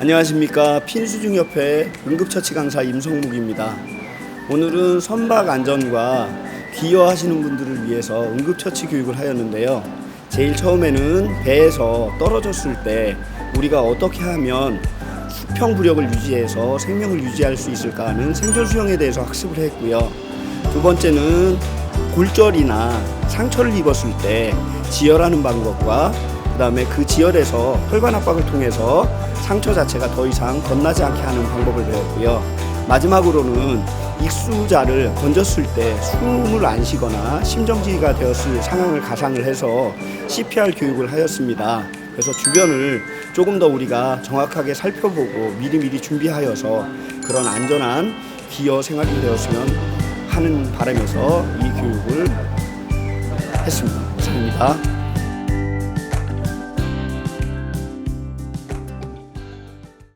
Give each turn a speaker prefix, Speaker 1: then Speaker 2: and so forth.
Speaker 1: 안녕하십니까 핀수중협회 응급처치 강사 임성묵입니다. 오늘은 선박 안전과 기여하시는 분들을 위해서 응급처치 교육을 하였는데요. 제일 처음에는 배에서 떨어졌을 때 우리가 어떻게 하면 수평 부력을 유지해서 생명을 유지할 수 있을까 하는 생존 수영에 대해서 학습을 했고요. 두 번째는 골절이나 상처를 입었을 때 지혈하는 방법과 그다음에 그 지혈에서 혈관 압박을 통해서 상처 자체가 더 이상 건나지 않게 하는 방법을 배웠고요. 마지막으로는 익수자를 건졌을 때 숨을 안 쉬거나 심정지가 되었을 상황을 가상을 해서 CPR 교육을 하였습니다. 그래서 주변을 조금 더 우리가 정확하게 살펴보고 미리미리 준비하여서 그런 안전한 기여 생활이 되었으면 하는 바람에서 이 교육을 했습니다. 감사합니다.